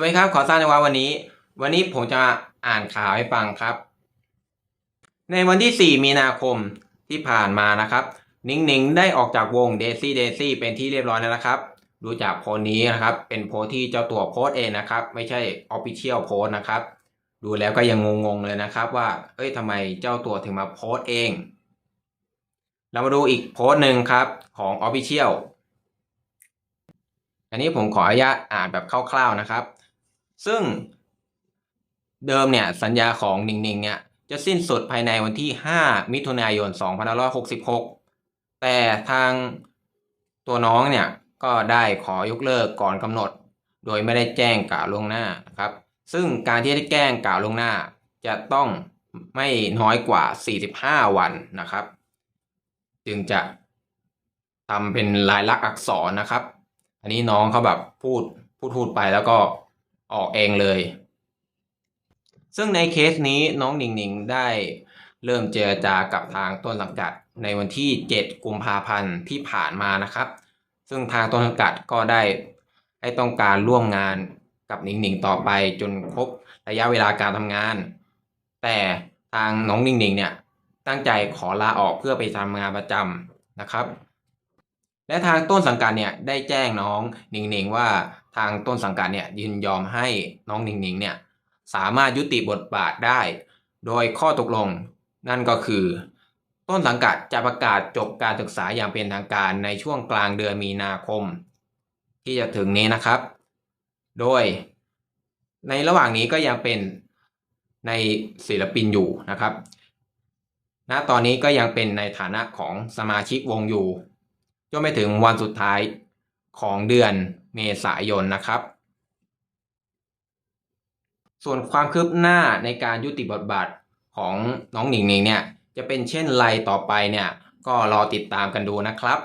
สวัสดีครับ ขอทราบในว่าวันนี้ วันนี้ผมจะอ่านข่าวให้ฟังครับ ในวันที่ 4 มีนาคมที่ผ่านมานะครับ นิงนิงได้ออกจากวงเดซี่เดซี่เป็นที่เรียบร้อยแล้วนะครับ ดูจากโพสต์นี้นะครับ เป็นโพสต์ที่เจ้าตัวโพสต์เองนะครับ ไม่ใช่ออฟฟิเชียลโพสต์นะครับ ดูแล้วก็ยังงงๆเลยนะครับ ว่า เอ้ยทำไมเจ้าตัวถึงมาโพสต์เอง เรามาดูอีกโพสต์หนึ่งครับของออฟฟิเชียลอันนี้ผมขออนุญาตอ่านแบบคร่าวๆนะครับ ซึ่งเดิมเนี่ยสัญญาของนิงนิงเนี่ยจะสิ้นสุดภายในวันที่ 5 มิถุนายน 2566 แต่ทางตัวน้องเนี่ยก็ได้ขอยกเลิกก่อนกำหนด โดยไม่ได้แจ้งกล่าวล่วงหน้านะครับ ซึ่งการที่ได้แจ้งกล่าวล่วงหน้า จะต้องไม่น้อยกว่า 45 วันนะครับ จึงจะทำเป็นลายลักษณ์อักษรนะครับ อันนี้น้องเขาแบบพูดพูดพูดไปแล้วก็ ออกเองเลย ซึ่งในเคสนี้น้องหนิงหนิงได้เริ่มเจรจากับทางต้นสังกัดในวันที่ 7 กุมภาพันธ์ที่ผ่านมานะครับ ซึ่งทางต้นสังกัดก็ได้ให้ต้องการร่วมงานกับหนิงหนิงต่อไปจนครบระยะเวลาการทำงาน แต่ทางน้องหนิงหนิงเนี่ยตั้งใจขอลาออกเพื่อไปทำงานประจำนะครับ และทางต้นสังกัดเนี่ยได้แจ้งน้องหนิงหนิงว่าทางต้นสังกัดเนี่ยยินยอมให้น้องหนิงหนิงเนี่ยสามารถยุติบทบาทได้ โดยข้อตกลงนั่นก็คือ ต้นสังกัดจะประกาศจบการศึกษาอย่างเป็นทางการในช่วงกลางเดือนมีนาคม ที่จะถึงนี้นะครับ โดย ในระหว่างนี้ก็ยังเป็นในศิลปินอยู่นะครับ ณ ตอนนี้ก็ยังเป็นในฐานะของสมาชิกวงอยู่ จนไปถึงวันสุดท้ายของเดือนเมษายนนะครับ ส่วนความคืบหน้าในการยุติบทบาทของน้องหนิงหนิงเนี่ยจะเป็นเช่นไรต่อไปเนี่ยก็รอติดตามกันดูนะครับ